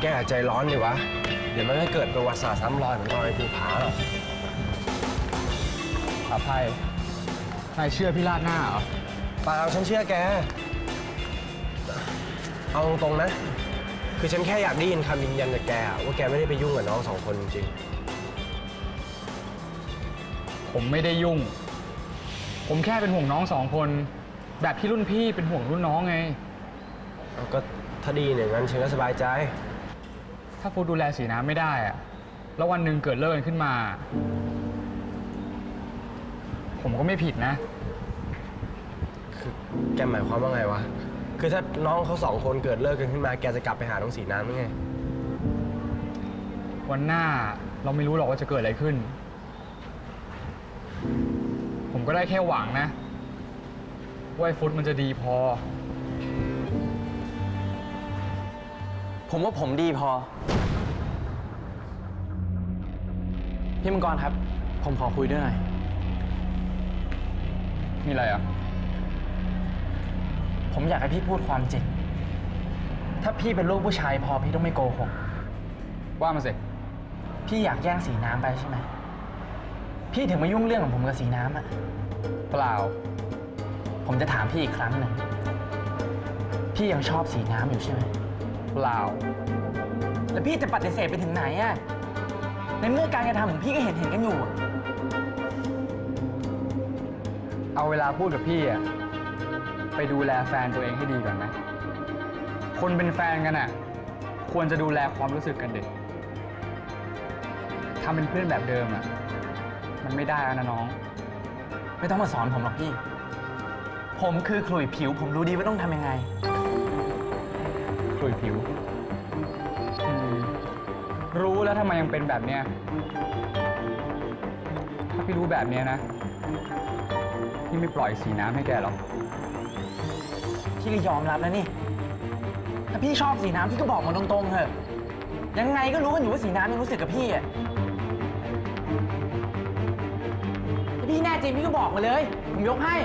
แกอย่าใจร้อนดิวะ เดี๋ยวมันก็เกิดประวัติศาสตร์ซ้ำรอยเหมือนตอนไอ้ภูผาหรอกอภัยนายเชื่อพี่ลาดหน้าเหรอ เปล่าฉันเชื่อแก เอาตรงๆนะ คือฉันแค่อยากได้ยินคำยืนยันจากแกอะว่าแกไม่ได้ไปยุ่งกับน้องสองคนจริงผมไม่ได้ยุ่ง ผมแค่เป็นห่วงน้องสองคน แบบที่รุ่นพี่เป็นห่วงรุ่นน้องไง ๆเอาก็ถ้าดีเนี่ยงั้นฉันก็สบายใจ ถ้าฟูดูแลสีน้ำไม่ได้อะแล้ววันหนึ่งเกิดเลิกกันขึ้นมา ผมก็ไม่ผิดนะ คือแกหมายความว่าไงวะ คือถ้าน้องเขาสองคนเกิดเลิกกันขึ้นมา แกจะกลับไปหาน้องสีน้ำหรือไง วันหน้าเราไม่รู้หรอกว่าจะเกิดอะไรขึ้น ผมก็ได้แค่หวังนะ ว่าไอ้ฟุตมันจะดีพอ ผมว่าผมดีพอ พี่มังกรครับ ผมขอคุยด้วยหน่อย มีอะไรอะ ผมอยากให้พี่พูดความจริง ถ้าพี่เป็นลูกผู้ชายพอพี่ต้องไม่โกหก ว่ามาสิ พี่อยากแย่งสีน้ำไปใช่ไหม พี่ถึงมายุ่งเรื่องของผมกับสีน้ำอะเปล่า ผมจะถามพี่อีกครั้งหนึ่ง พี่ยังชอบสีน้ำอยู่ใช่ไหม เปล่า แล้วพี่จะปฏิเสธไปถึงไหนอะในเมื่อการกระทำของพี่ก็เห็นเห็นกันอยู่อะเอาเวลาพูดกับพี่อะไปดูแลแฟนตัวเองให้ดีก่อนไหมคนเป็นแฟนกันอะควรจะดูแลความรู้สึกกันเด็กทำเป็นเพื่อนแบบเดิมอะมันไม่ได้แล้วนะน้อง ไม่ต้องมาสอนผมหรอกพี่ ผมคือขลุ่ยผิว ผมรู้ดีว่าต้องทำยังไง ขลุยผิวอืมรู้แล้วทำไมยังเป็นแบบเนี้ย ถ้าพี่รู้แบบเนี้ยนะ พี่ไม่ปล่อยสีน้ำให้แกหรอก พี่ก็ยอมรับแล้วนี่ ถ้าพี่ชอบสีน้ำพี่ก็บอกมาตรงๆเถอะ ยังไงก็รู้กันอยู่ว่าสีน้ำยังรู้สึกกับพี่อะถ้าพี่แน่จริงพี่ก็บอกมาเลย ผมยกให้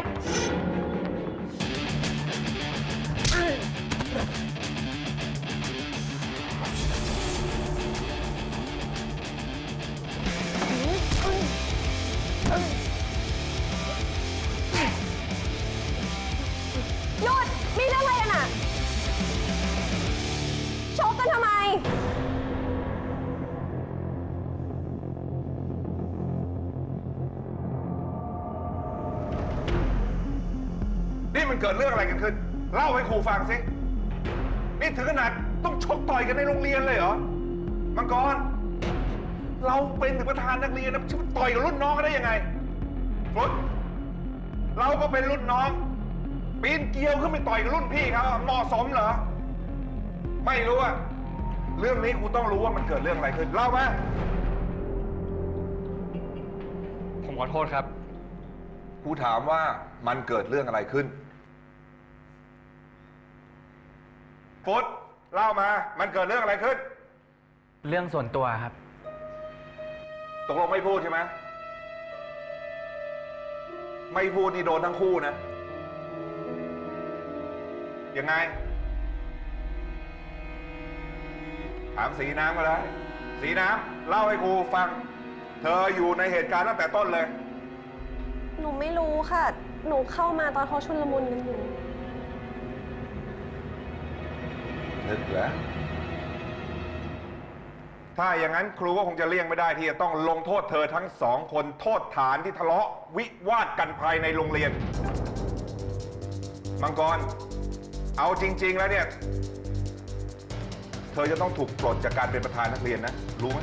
นี่มันเกิดเรื่องอะไรกันขึ้น เล่าให้ครูฟังสิ นี่ถึงขนาดต้องชกต่อยกันในโรงเรียนเลยเหรอ มังกร เราเป็นถึงประธานนักเรียนนะจะต่อยกับรุ่นน้องกันได้ยังไงฟลุตเราก็เป็นรุ่นน้อง ปีนเกลียวขึ้นไปต่อยกับรุ่นพี่เขาเหมาะสมเหรอ ไม่รู้อะ เรื่องนี้ครูต้องรู้ว่ามันเกิดเรื่องอะไรขึ้น เล่ามา ผมขอโทษครับครูถามว่ามันเกิดเรื่องอะไรขึ้นฟุตเล่ามา มันเกิดเรื่องอะไรขึ้น เรื่องส่วนตัวครับ ตกลงไม่พูดใช่ไหมไม่พูดนี่โดนทั้งคู่นะ ยังไง ถามสีน้ำก็ได้ สีน้ำเล่าให้ครูฟัง เธออยู่ในเหตุการณ์ตั้งแต่ต้นเลย หนูไม่รู้ค่ะ หนูเข้ามาตอนเขาชุนลมุนกันอยู่ นึกเหรอถ้าอย่างนั้นครูก็คงจะเลี่ยงไม่ได้ที่จะต้องลงโทษเธอทั้งสองคนโทษฐานที่ทะเลาะวิวาทกันภายในโรงเรียน มังกร เอาจริง ๆ แล้วเนี่ย เธอจะต้องถูกปลดจากการเป็นประธานนักเรียนนะ รู้ไหม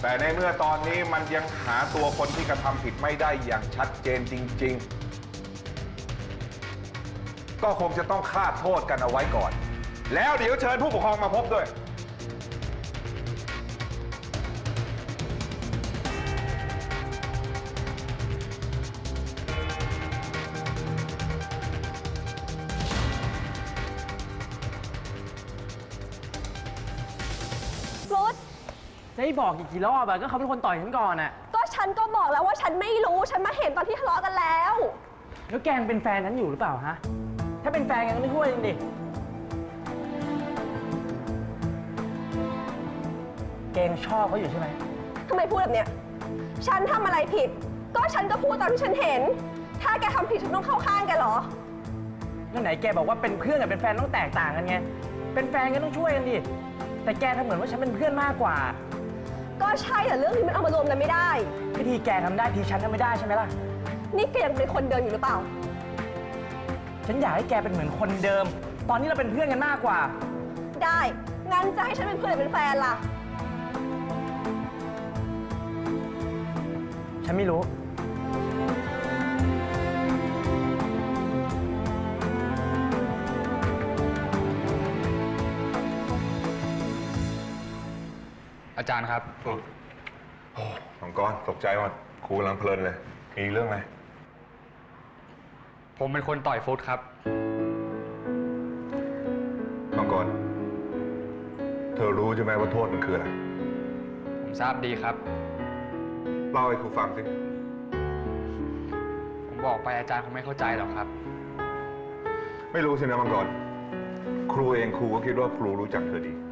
แต่ในเมื่อตอนนี้มันยังหาตัวคนที่กระทำผิดไม่ได้อย่างชัดเจนจริง ๆ ก็คงจะต้องคาดโทษกันเอาไว้ก่อน แล้วเดี๋ยวเชิญผู้ปกครองมาพบด้วย ได้บอกอีกกี่รอบอะก็เขาเป็นคนต่อยฉันก่อนอะก็ฉันก็บอกแล้วว่าฉันไม่รู้ฉันมาเห็นตอนที่ทะเลาะกันแล้ว แล้วแกงเป็นแฟนฉันอยู่หรือเปล่าฮะ ถ้าเป็นแฟนกันก็ไม่ช่วยกันดิ แกงชอบเขาอยู่ใช่ไหม ทำไมพูดแบบเนี้ย ฉันทำอะไรผิด ก็ฉันก็พูดตอนที่ฉันเห็น ถ้าแกทำผิดฉันต้องเข้าข้างแกเหรอ นั่นไหนแกบอกว่าเป็นเพื่อนกับเป็นแฟนต้องแตกต่างกันไง เป็นแฟนก็ต้องช่วยกันดิ แต่แกทำเหมือนว่าฉันเป็นเพื่อนมากกว่า ก็ใช่แต่เรื่องนี้มันเอามารวมกันไม่ได้ก็ทีแกทำได้ทีฉันทำไม่ได้ใช่ไหมล่ะ นี่แกยังเป็นคนเดิมอยู่หรือเปล่า ฉันอยากให้แกเป็นเหมือนคนเดิม ตอนนี้เราเป็นเพื่อนกันมากกว่า ได้ งั้นจะให้ฉันเป็นเพื่อนหรือเป็นแฟนล่ะ ฉันไม่รู้ อาจารย์ครับ โอ้มังกรตกใจหมดครูกำลังเพลินเลย มีเรื่องอะไร ผมเป็นคนต่อยฟุตครับมังกรเธอรู้ใช่ไหมว่าโทษมันคืออะไร ผมทราบดีครับ เล่าให้ครูฟังสิ ผมบอกไปอาจารย์คงไม่เข้าใจหรอกครับ ไม่รู้สินะมังกร ครูเองครูก็คิดว่าครูรู้จักเธอดีเพ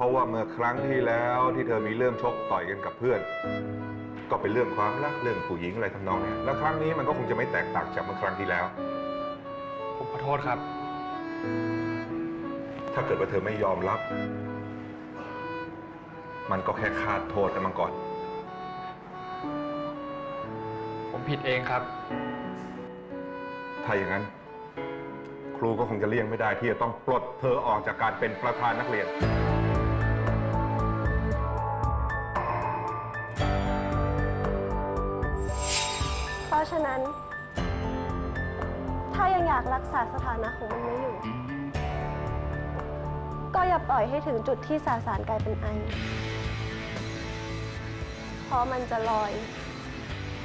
ราะว่าเมื่อครั้งที่แล้วที่เธอมีเรื่องชกต่อยกันกับเพื่อน ก็เป็นเรื่องความรักเรื่องผู้หญิงอะไรทำนองเนี้ยแล้วครั้งนี้มันก็คงจะไม่แตกต่างจากเมื่อครั้งที่แล้ว ผมขอโทษครับ ถ้าเกิดว่าเธอไม่ยอมรับ มันก็แค่คาดโทษนะมังกรผมผิดเองครับ ถ้าอย่างนั้น ครูก็คงจะเลี่ยงไม่ได้ที่จะต้องปลดเธอออกจากการเป็นประธานนักเรียน ราะฉะนั้น ถ้ายังอยากรักษาสถานะของมันไว้อยู่ ก็อย่าปล่อยให้ถึงจุดที่สาสารกลายเป็นไอ เพราะมันจะลอย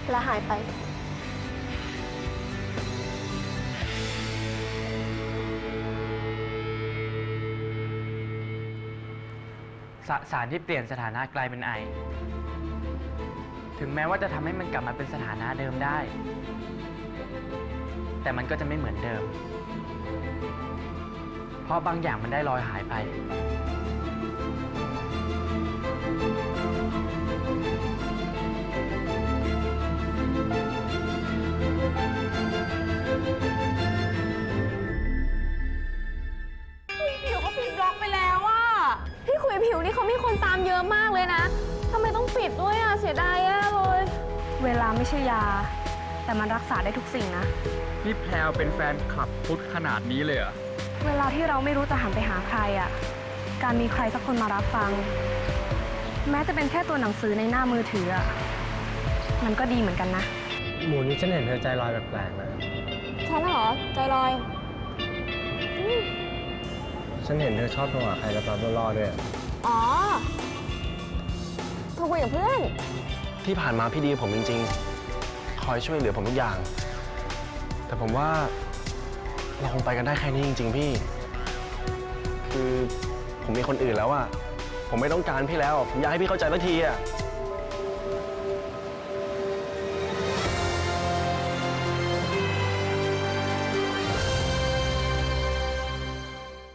และหายไป สสารที่เปลี่ยนสถานะกลายเป็นไอ ถึงแม้ว่าจะทำให้มันกลับมาเป็นสถานะเดิมได้ แต่มันก็จะไม่เหมือนเดิม เพราะบางอย่างมันได้ลอยหายไป ไม่ใช่ยา แต่มันรักษาได้ทุกสิ่งนะ นี่แพลวเป็นแฟนคลับฟุตขนาดนี้เลยเหรอ เวลาที่เราไม่รู้จะหันไปหาใครอะ่ะ การมีใครสักคนมารับฟัง แม้จะเป็นแค่ตัวหนังสือในหน้ามือถืออะมันก็ดีเหมือนกันนะ หมูนี่ฉันเห็นเธอใจลอยแปลกๆนะ ฉันเหรอใจลอย ฉันเห็นเธอชอบโทรหาใครแล้วตอนล่อๆด้วย อ๋อโทรคุยกับเพื่อน ที่ผ่านมาพี่ดีกับผมจริง ๆ คอยช่วยเหลือผมทุกอย่าง แต่ผมว่าเราคงไปกันได้แค่นี้จริง ๆ พี่ คือผมมีคนอื่นแล้วอะผมไม่ต้องการพี่แล้ว ผมอยากให้พี่เข้าใจสักทีอะ